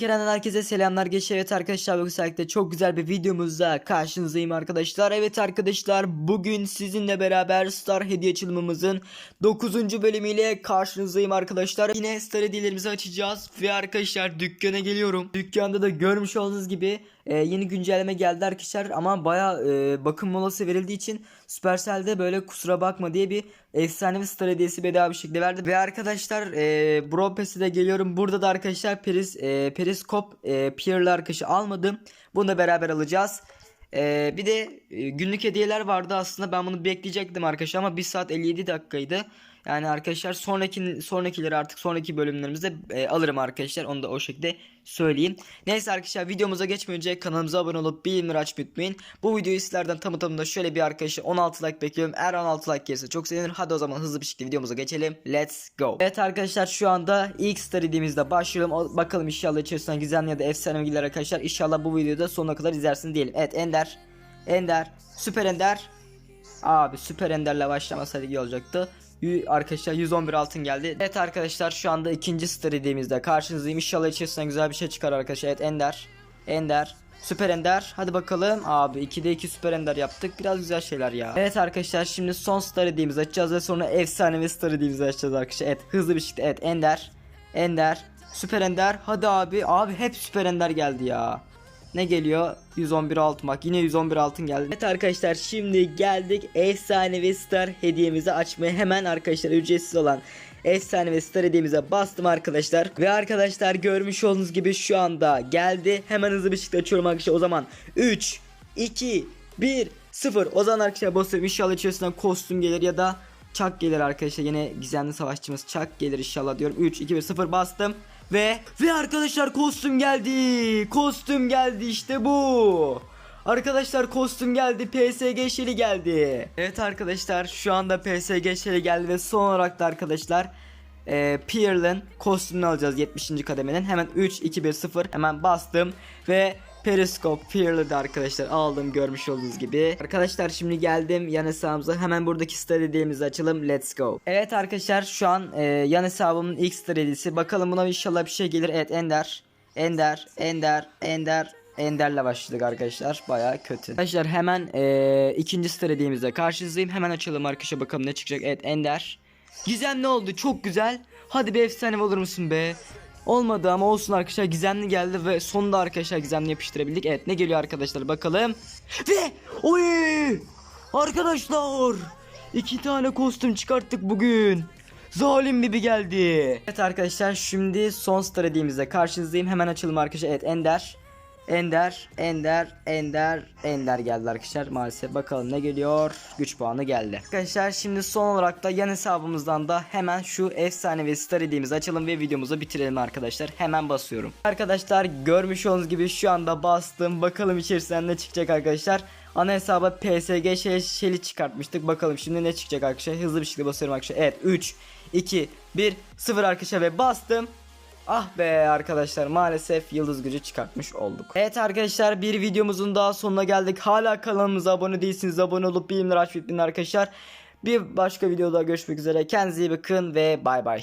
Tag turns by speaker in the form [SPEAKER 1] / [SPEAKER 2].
[SPEAKER 1] Kerem'den herkese selamlar geç evet arkadaşlar bugün özellikle çok güzel bir videomuzda karşınızdayım arkadaşlar. Evet arkadaşlar bugün sizinle beraber Star hediye açılımımızın 9. bölümüyle karşınızdayım arkadaşlar. Yine Star hediyelerimizi açacağız ve arkadaşlar dükkana geliyorum. Dükkanda da görmüş olduğunuz gibi e, yeni güncelleme geldi arkadaşlar ama baya e, bakım molası verildiği için Supercell'de böyle kusura bakma diye bir efsanevi star hediyesi bedava bir şekilde verdi. Ve arkadaşlar e, Bro de geliyorum. Burada da arkadaşlar Peris, e, Periskop e, Pierre'lı arkadaşı almadım. Bunu da beraber alacağız. E, bir de e, günlük hediyeler vardı aslında ben bunu bekleyecektim arkadaşlar ama 1 saat 57 dakikaydı. Yani arkadaşlar sonraki sonrakileri artık sonraki bölümlerimizde e, alırım arkadaşlar. Onu da o şekilde söyleyeyim. Neyse arkadaşlar videomuza geçmeden önce kanalımıza abone olup bildirimleri açmayı unutmayın. Bu videoyu sizlerden tamı tamında şöyle bir arkadaşı 16 like bekliyorum. Eğer 16 like gelirse çok sevinirim. Hadi o zaman hızlı bir şekilde videomuza geçelim. Let's go. Evet arkadaşlar şu anda ilk star dediğimizde başlayalım. Bakalım inşallah içerisinden gizemli ya da efsane bilgiler arkadaşlar. İnşallah bu videoda sonuna kadar izlersiniz diyelim. Evet Ender. Ender. Süper Ender. Abi Süper Ender'le başlamasaydı iyi olacaktı. Arkadaşlar 111 altın geldi. Evet arkadaşlar şu anda ikinci star dediğimizde karşınızdayım. İnşallah içerisinden güzel bir şey çıkar arkadaşlar. Evet Ender. Ender. Süper Ender. Hadi bakalım. Abi 2'de 2 Süper Ender yaptık. Biraz güzel şeyler ya. Evet arkadaşlar şimdi son star dediğimizi açacağız ve sonra efsanevi star dediğimizi açacağız arkadaşlar. Evet hızlı bir şekilde. Evet Ender. Ender. Süper Ender. Hadi abi. Abi hep Süper Ender geldi ya. Ne geliyor? 111 altın bak yine 111 altın geldi. Evet arkadaşlar şimdi geldik efsanevi star hediyemizi açmaya hemen arkadaşlar ücretsiz olan efsanevi star hediyemize bastım arkadaşlar. Ve arkadaşlar görmüş olduğunuz gibi şu anda geldi. Hemen hızlı bir şekilde açıyorum arkadaşlar o zaman 3, 2, 1, 0 o zaman arkadaşlar basıyorum inşallah içerisinden kostüm gelir ya da Çak gelir arkadaşlar yine gizemli savaşçımız Çak gelir inşallah diyorum 3 2 1 0 bastım ve ve arkadaşlar kostüm geldi. Kostüm geldi işte bu. Arkadaşlar kostüm geldi PSG şeli geldi. Evet arkadaşlar şu anda PSG şeli geldi ve son olarak da arkadaşlar e, Pearl'ın kostümünü alacağız 70. kademenin. Hemen 3 2 1 0 hemen bastım. Ve Periscope Peer'lı da arkadaşlar aldım görmüş olduğunuz gibi. Arkadaşlar şimdi geldim yan hesabımıza. Hemen buradaki star hediyemizi açalım. Let's go. Evet arkadaşlar şu an e, yan hesabımın ilk star hediyesi. Bakalım buna inşallah bir şey gelir. Evet Ender. Ender. Ender. Ender. Ender'le başladık arkadaşlar. Baya kötü. Arkadaşlar hemen e, ikinci star hediyemizle karşınızdayım. Hemen açalım arkadaşlar bakalım ne çıkacak. Evet Ender. Gizem ne oldu? Çok güzel. Hadi bir efsane olur musun be? Olmadı ama olsun arkadaşlar gizemli geldi ve sonunda arkadaşlar gizemli yapıştırabildik. Evet ne geliyor arkadaşlar bakalım. Ve oy arkadaşlar iki tane kostüm çıkarttık bugün. Zalim Bibi geldi. Evet arkadaşlar şimdi son star hediyemizle karşınızdayım. Hemen açalım arkadaşlar. Evet Ender. Ender, Ender, Ender, Ender geldi arkadaşlar maalesef. Bakalım ne geliyor? Güç puanı geldi. Arkadaşlar şimdi son olarak da yan hesabımızdan da hemen şu efsanevi star hediyemizi açalım ve videomuzu bitirelim arkadaşlar. Hemen basıyorum. Arkadaşlar görmüş olduğunuz gibi şu anda bastım. Bakalım içerisinden ne çıkacak arkadaşlar. Ana hesaba PSG şey, şeli çıkartmıştık. Bakalım şimdi ne çıkacak arkadaşlar. Hızlı bir şekilde basıyorum arkadaşlar. Evet 3, 2, 1, 0 arkadaşlar ve bastım. Ah be arkadaşlar maalesef yıldız gücü çıkartmış olduk. Evet arkadaşlar bir videomuzun daha sonuna geldik. Hala kanalımıza abone değilsiniz abone olup bildirimleri açmayı unutmayın arkadaşlar. Bir başka videoda görüşmek üzere. Kendinize iyi bakın ve bay bay.